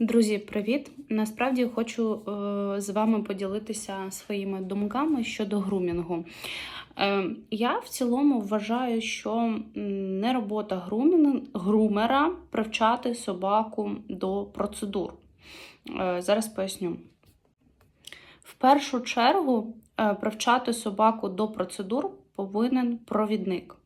Друзі, привіт! Насправді хочу е, з вами поділитися своїми думками щодо грумінгу. Е, я в цілому вважаю, що не робота грумера привчати собаку до процедур. Е, зараз поясню. В першу чергу привчати собаку до процедур повинен провідник.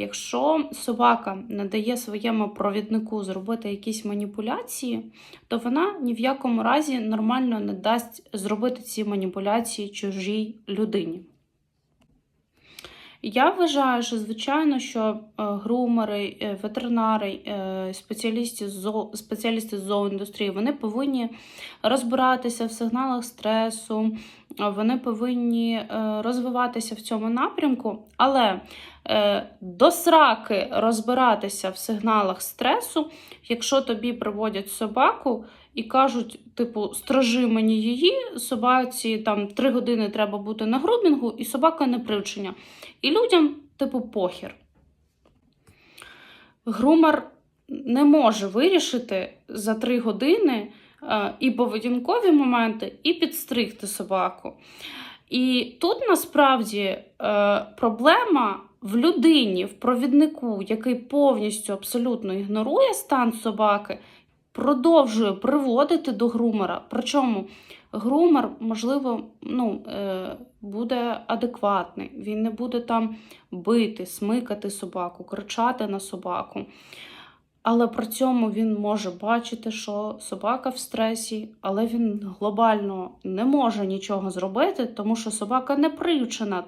Якщо собака не дає своєму провіднику зробити якісь маніпуляції, то вона ні в якому разі нормально не дасть зробити ці маніпуляції чужій людині. Я вважаю, що звичайно, що е, грумери, е, ветеринари, е, спеціалісти з спеціалісти з зооіндустрії вони повинні розбиратися в сигналах стресу, вони повинні е, розвиватися в цьому напрямку, але е, до сраки розбиратися в сигналах стресу, якщо тобі приводять собаку і кажуть, типу, стражи мені її, собаці там три години треба бути на грумінгу, і собака не привчення. І людям, типу, похір. Грумер не може вирішити за три години і поведінкові моменти, і підстригти собаку. І тут насправді е, проблема в людині, в провіднику, який повністю абсолютно ігнорує стан собаки, продовжує приводити до грумера. Причому грумер, можливо, ну, е, буде адекватний, він не буде там бити, смикати собаку, кричати на собаку. Але при цьому він може бачити, що собака в стресі, але він глобально не може нічого зробити, тому що собака не привчена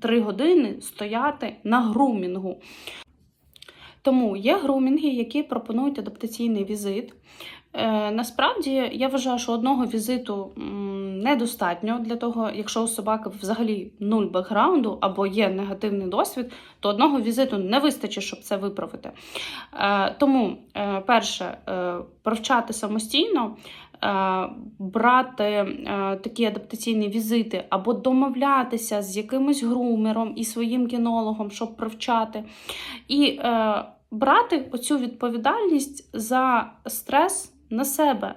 три години стояти на грумінгу. Тому є грумінги, які пропонують адаптаційний візит. Е, насправді я вважаю, що одного візиту недостатньо для того, якщо у собаки взагалі нуль бекграунду або є негативний досвід, то одного візиту не вистачить, щоб це виправити. Е, тому, е, перше, е, привчати самостійно. Брати такі адаптаційні візити або домовлятися з якимось грумером і своїм кінологом, щоб привчати, і брати оцю відповідальність за стрес на себе.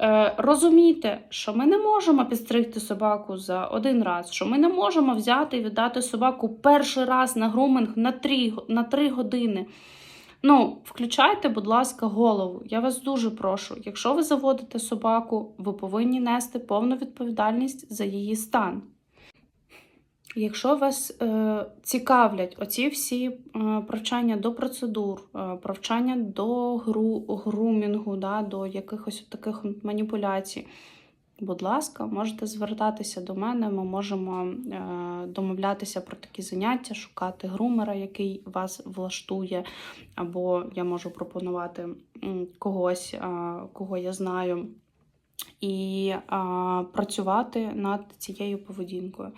Е, розуміти, що ми не можемо підстригти собаку за один раз, що ми не можемо взяти і віддати собаку перший раз на груминг на три, на три години. Ну, включайте, будь ласка, голову. Я вас дуже прошу. Якщо ви заводите собаку, ви повинні нести повну відповідальність за її стан. Якщо вас е, цікавлять оці всі е, привчання до процедур, е, привчання до гру, грумінгу, да, до якихось таких маніпуляцій, будь ласка, можете звертатися до мене. Ми можемо е, домовлятися про такі заняття, шукати грумера, який вас влаштує, або я можу пропонувати когось, е, кого я знаю, і е, працювати над цією поведінкою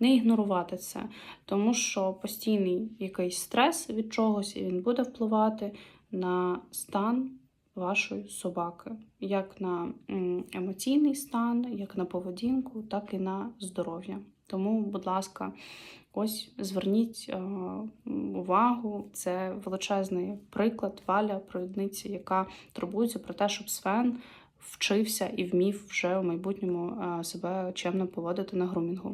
не ігнорувати це, тому що постійний якийсь стрес від чогось і він буде впливати на стан вашої собаки, як на емоційний стан, як на поведінку, так і на здоров'я. Тому, будь ласка, ось зверніть е, увагу. Це величезний приклад Валя, провідниці, яка турбується про те, щоб Свен вчився і вмів вже в майбутньому е, себе чемно поводити на грумінгу.